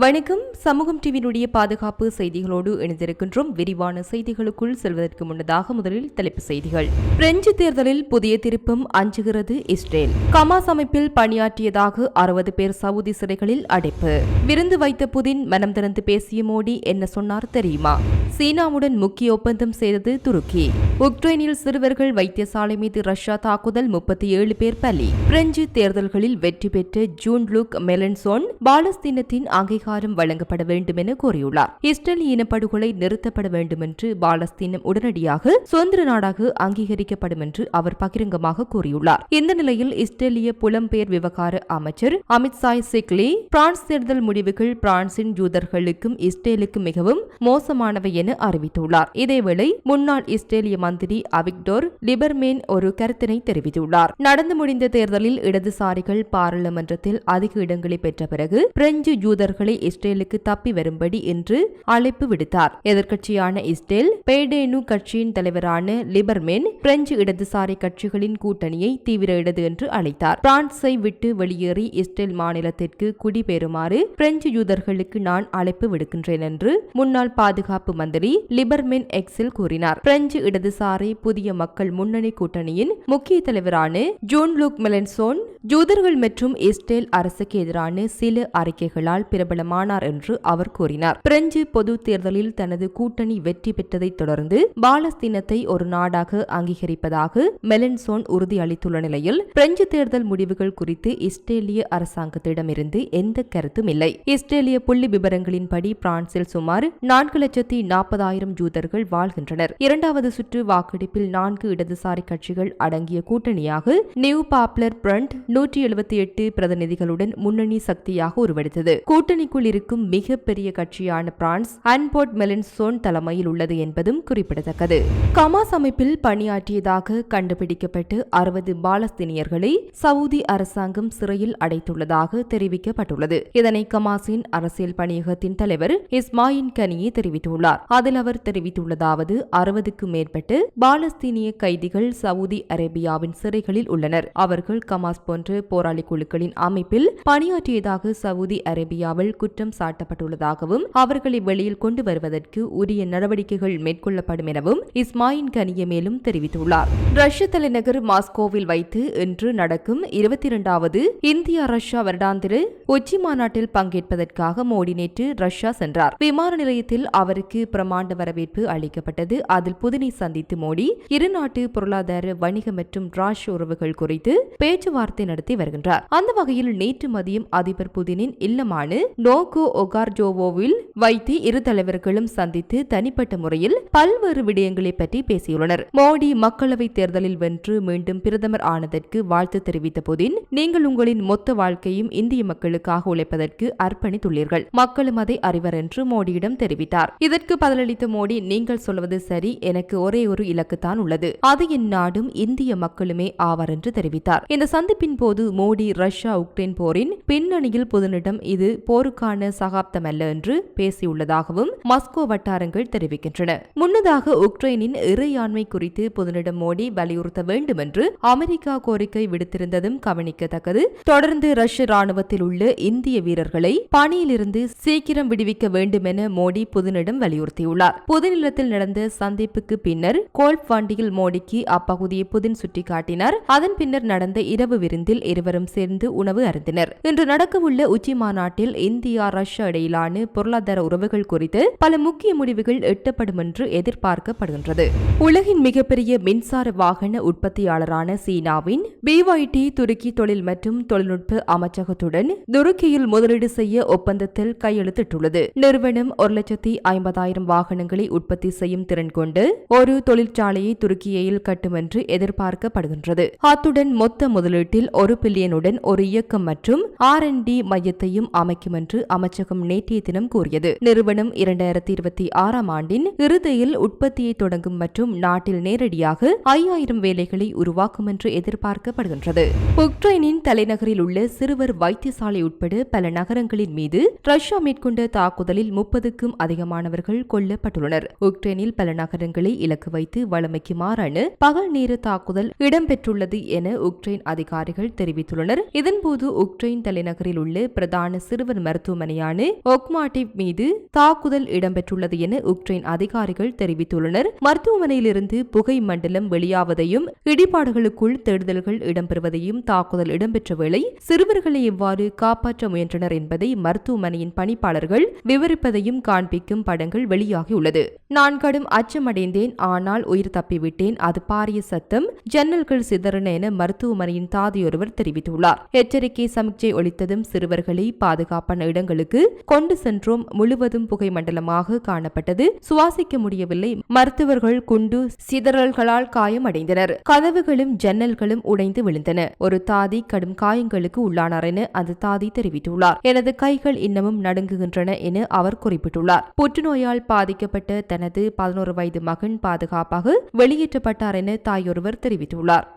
வணக்கம் சமூகம் டிவியினுடைய பாதுகாப்பு செய்திகளோடு இணைந்திருக்கின்றோம். விரிவான செய்திகளுக்குள் செல்வதற்கு முன்னதாக முதலில் தலைப்பு செய்திகள். பிரெஞ்சு தேர்தலில் புதிய திருப்பம் அஞ்சுகிறது இஸ்ரேல். கமாஸ் அமைப்பில் பணியாற்றியதாக அறுபது பேர் சவுதி சிறைகளில் அடைப்பு. விருந்து வைத்த புதின் மனம் திறந்து பேசிய மோடி என்ன சொன்னார் தெரியுமா? சீனாவுடன் முக்கிய ஒப்பந்தம் செய்தது துருக்கி. உக்ரைனில் சிறுவர்கள் வைத்தியசாலை மீது ரஷ்யா தாக்குதல் முப்பத்தி ஏழு பேர் பலி. பிரெஞ்சு தேர்தல்களில் வெற்றி பெற்ற ஜூன் லுக் மெலன்சோன் பாலஸ்தீனத்தின் அங்கீகாரம் வழங்கப்பட வேண்டும் என கூறியுள்ளார். இஸ்ரேல் இனப்படுகொலை நிறுத்தப்பட வேண்டும் என்று பாலஸ்தீனம் உடனடியாக சுதந்திர நாடாக அங்கீகரிக்கப்படும் என்று அவர் பகிரங்கமாக கூறியுள்ளார். இந்த நிலையில் இஸ்ரேலிய புலம்பெயர் விவகார அமைச்சர் அமித்சாய் சிக்லி பிரான்ஸ் தேர்தல் முடிவுகள் பிரான்சின் யூதர்களுக்கும் இஸ்ரேலுக்கும் மிகவும் மோசமானவை என அறிவித்துள்ளார். இதேவேளை முன்னாள் இஸ்ரேலிய மந்திரி அவிக்டோர் லிபர்மேன் ஒரு கருத்தினை தெரிவித்துள்ளார். நடந்து முடிந்த தேர்தலில் இடதுசாரிகள் பாராளுமன்றத்தில் அதிக இடங்களை பெற்ற பிறகு பிரெஞ்சு யூதர்களை இஸ்ரேலுக்கு தப்பி வரும்படி என்று அழைப்பு விடுத்தார். எதிர்கட்சியான இஸ்ரேல் பேடேனு கட்சியின் தலைவரான லிபர்மேன் பிரெஞ்சு இடதுசாரி கட்சிகளின் கூட்டணியை தீவிர இடது என்று அழைத்தார். பிரான்ஸை விட்டு வெளியேறி இஸ்ரேல் மாநிலத்திற்கு குடிபெறுமாறு பிரெஞ்சு யூதர்களுக்கு நான் அழைப்பு விடுக்கின்றேன் என்று முன்னாள் பாதுகாப்பு மந்திரி லிபர்மென் எக்ஸில் கூறினார். பிரெஞ்சு இடதுசாரி புதிய மக்கள் முன்னணி கூட்டணியின் முக்கிய தலைவரான ஜோன் லூக் மெலன்சோன் ஜூதர்கள் மற்றும் இஸ்ரேல் அரசுக்கு எதிரான சில அறிக்கைகளால் பிரபல பிரபலமானார் என்று அவர் கூறினார். பிரெஞ்சு பொது தேர்தலில் தனது கூட்டணி வெற்றி பெற்றதைத் தொடர்ந்து பாலஸ்தீனத்தை ஒரு நாடாக அங்கீகரிப்பதாக மெலன்சோன் உறுதியளித்துள்ள நிலையில் பிரெஞ்சு தேர்தல் முடிவுகள் குறித்து இஸ்ரேலிய அரசாங்கத்திடமிருந்து எந்த கருத்தும் இல்லை. இஸ்ரேலிய புள்ளி விவரங்களின்படி பிரான்சில் சுமார் நான்கு லட்சத்தி நாற்பதாயிரம் ஜூதர்கள் வாழ்கின்றனர். இரண்டாவது சுற்று வாக்கெடுப்பில் நான்கு இடதுசாரி கட்சிகள் அடங்கிய கூட்டணியாக நியூ பாப்புலர் பிரண்ட் நூற்றி எழுபத்தி எட்டு பிரதிநிதிகளுடன் முன்னணி சக்தியாக உருவெடுத்தது. கூட்டணி கூட்டணிக்குள் இருக்கும் மிகப்பெரிய கட்சியான பிரான்ஸ் அன்போர்ட் மெலின்சோன் தலைமையில் உள்ளது என்பதும் குறிப்பிடத்தக்கது. கமாஸ் அமைப்பில் பணியாற்றியதாக கண்டுபிடிக்கப்பட்டு அறுபது பாலஸ்தீனியர்களை சவுதி அரசாங்கம் சிறையில் அடைத்துள்ளதாக தெரிவிக்கப்பட்டுள்ளது. இதனை கமாஸின் அரசியல் பணியகத்தின் தலைவர் இஸ்மாயின் கனியே தெரிவித்துள்ளார். அதில் அவர் தெரிவித்துள்ளதாவது அறுபதுக்கும் மேற்பட்டு பாலஸ்தீனிய கைதிகள் சவுதி அரேபியாவின் சிறைகளில் உள்ளனர். அவர்கள் கமாஸ் போன்ற போராளி குழுக்களின் அமைப்பில் பணியாற்றியதாக சவுதி அரேபியாவில் குற்றம் சாட்டப்பட்டுள்ளதாகவும் அவர்களை வெளியில் கொண்டு வருவதற்கு உரிய நடவடிக்கைகள் மேற்கொள்ளப்படும் எனவும் இஸ்மாயின் கனிய மேலும் தெரிவித்துள்ளார். ரஷ்ய தலைநகர் மாஸ்கோவில் வைத்து இன்று நடக்கும் இருபத்தி இரண்டாவது இந்தியா ரஷ்யா வருடாந்திர உச்சி மாநாட்டில் பங்கேற்பதற்காக மோடி நேற்று ரஷ்யா சென்றார். விமான நிலையத்தில் அவருக்கு பிரமாண்ட வரவேற்பு அளிக்கப்பட்டது. அதில் புதினை சந்தித்து மோடி இருநாட்டு பொருளாதார வணிக மற்றும் ராஷ்ய உறவுகள் குறித்து பேச்சுவார்த்தை நடத்தி வருகின்றார். அந்த வகையில் நேற்று மதியம் அதிபர் புதினின் இல்லமான நோகோ ஒகார்ஜோவோவில் வைத்து இரு தலைவர்களும் சந்தித்து தனிப்பட்ட முறையில் பல்வேறு விடயங்களை பற்றி பேசியுள்ளனர். மோடி மக்களவைத் தேர்தலில் வென்று மீண்டும் பிரதமர் ஆனதற்கு வாழ்த்து தெரிவித்த போதின் நீங்கள் உங்களின் மொத்த வாழ்க்கையும் இந்திய மக்களுக்காக உழைப்பதற்கு அர்ப்பணித்துள்ளீர்கள். மக்களும் அதை அறிவர் என்று மோடியிடம் தெரிவித்தார். இதற்கு பதிலளித்த மோடி நீங்கள் சொல்வது சரி எனக்கு ஒரே ஒரு இலக்குதான் உள்ளது. அது என் நாடும் இந்திய மக்களுமே ஆவார் என்று தெரிவித்தார். இந்த சந்திப்பின் போது மோடி ரஷ்யா உக்ரைன் போரின் பின்னணியில் புதனிடம் இது போருக்கான சகாப்தம் அல்ல என்று பேசியுள்ளதாகவும் மாஸ்கோ வட்டாரங்கள் தெரிவிக்கின்றன. முன்னதாக உக்ரைனின் இறையாண்மை குறித்து புதனிடம் மோடி வலியுறுத்த வேண்டும் என்று அமெரிக்கா கோரிக்கை விடுத்திருந்ததும் கவனிக்கத்தக்கது. தொடர்ந்து ரஷ்ய ராணுவத்தில் உள்ள இந்திய வீரர்களை பணியிலிருந்து சீக்கிரம் விடுவிக்க வேண்டும் என மோடி புதினிடம் வலியுறுத்தியுள்ளார். புதுநிலத்தில் நடந்த சந்திப்புக்கு பின்னர் கோல்ப் வண்டியில் மோடிக்கு அப்பகுதியை புதின் சுட்டிக்காட்டினார். அதன் பின்னர் நடந்த இரவு விருந்தில் இருவரும் சேர்ந்து உணவு அருந்தினர். இன்று நடக்கவுள்ள உச்சி மாநாட்டில் இந்திய ரஷ்யா இடையிலான பொருளாதார உறவுகள் குறித்து பல முக்கிய முடிவுகள் எட்டப்படும் என்று எதிர்பார்க்கப்படுகின்றது. உலகின் மிகப்பெரிய மின்சார வாகன உற்பத்தியாளரான சீனாவின் பிஒய்டி துருக்கி தொழில் மற்றும் தொழில்நுட்ப அமைச்சகத்துடன் துருக்கியில் முதலீடு செய்ய ஒப்பந்தத்தில் கையெழுத்திட்டுள்ளது. நிறுவனம் ஒரு லட்சத்தி ஐம்பதாயிரம் வாகனங்களை உற்பத்தி செய்யும் திறன் கொண்டு ஒரு தொழிற்சாலையை துருக்கியில் கட்டும் என்று எதிர்பார்க்கப்படுகின்றது. அத்துடன் மொத்த முதலீட்டில் ஒரு பில்லியனுடன் ஒரு இயக்கம் மற்றும் ஆர் என் டி மையத்தையும் அமைக்கும் என்று அமைச்சகம் நேற்றைய தினம் கூறியது. நிறுவனம் இரண்டாயிரத்தி இருபத்தி ஆறாம் ஆண்டின் இறுதியில் உற்பத்தியை தொடங்கும் மற்றும் நாட்டில் நேரடியாக ஐயாயிரம் வேலைகளை உருவாக்கும் என்று எதிர்பார்க்கப்படுகின்றது. உக்ரைனின் தலைநகரில் உள்ள சிறுவர் வைத்தியசாலை உட்பட பல நகரங்களின் மீது ரஷ்யா மேற்கொண்ட தாக்குதலில் முப்பதுக்கும் அதிகமானவர்கள் கொல்லப்பட்டுள்ளனர். உக்ரைனில் பல நகரங்களை இலக்கு வைத்து வழமைக்கு மாறான பகல் நேர தாக்குதல் இடம்பெற்றுள்ளது என உக்ரைன் அதிகாரிகள் தெரிவித்துள்ளனர். இதன்போது உக்ரைன் தலைநகரில் உள்ள பிரதான சிறுவர் மருத்துவ மருத்துவமனையான ஒக்மாட்டிவ் மீது தாக்குதல் இடம்பெற்றுள்ளது என உக்ரைன் அதிகாரிகள் தெரிவித்துள்ளனர். மருத்துவமனையிலிருந்து புகை மண்டலம் வெளியாவதையும் இடிபாடுகளுக்குள் தேடுதல்கள் இடம்பெறுவதையும் தாக்குதல் இடம்பெற்ற வேளை சிறுவர்களை எவ்வாறு காப்பாற்ற முயன்றனர் என்பதை மருத்துவமனையின் பணிப்பாளர்கள் விவரிப்பதையும் காண்பிக்கும் படங்கள் வெளியாகியுள்ளது. நான் கடும் அச்சமடைந்தேன் ஆனால் உயிர் தப்பிவிட்டேன். அது பாரிய சத்தம். ஜன்னல்கள் சிதறன என மருத்துவமனையின் தாதியொருவர் தெரிவித்துள்ளார். எச்சரிக்கை சமிக்ஞை ஒழித்ததும் சிறுவர்களை பாதுகாப்பான இடங்களுக்கு கொண்டு சென்றோம். முழுவதும் புகை மண்டலமாக காணப்பட்டது. சுவாசிக்க முடியவில்லை. மருத்துவர்கள் குண்டு சிதறல்களால் காயமடைந்தனர் கதவுகளும் ஜன்னல்களும் உடைந்து விழுந்தன. ஒரு தாதி கடும் காயங்களுக்கு உள்ளானார் என அந்த தாதி தெரிவித்துள்ளார். எனது கைகள் இன்னமும் நடுங்குகின்றன என அவர் குறிப்பிட்டுள்ளார். புற்றுநோயால் பாதிக்கப்பட்ட தனது பதினோரு வயது மகன் பாதுகாப்பாக வெளியேற்றப்பட்டார் என தாயொருவர் தெரிவித்துள்ளார்.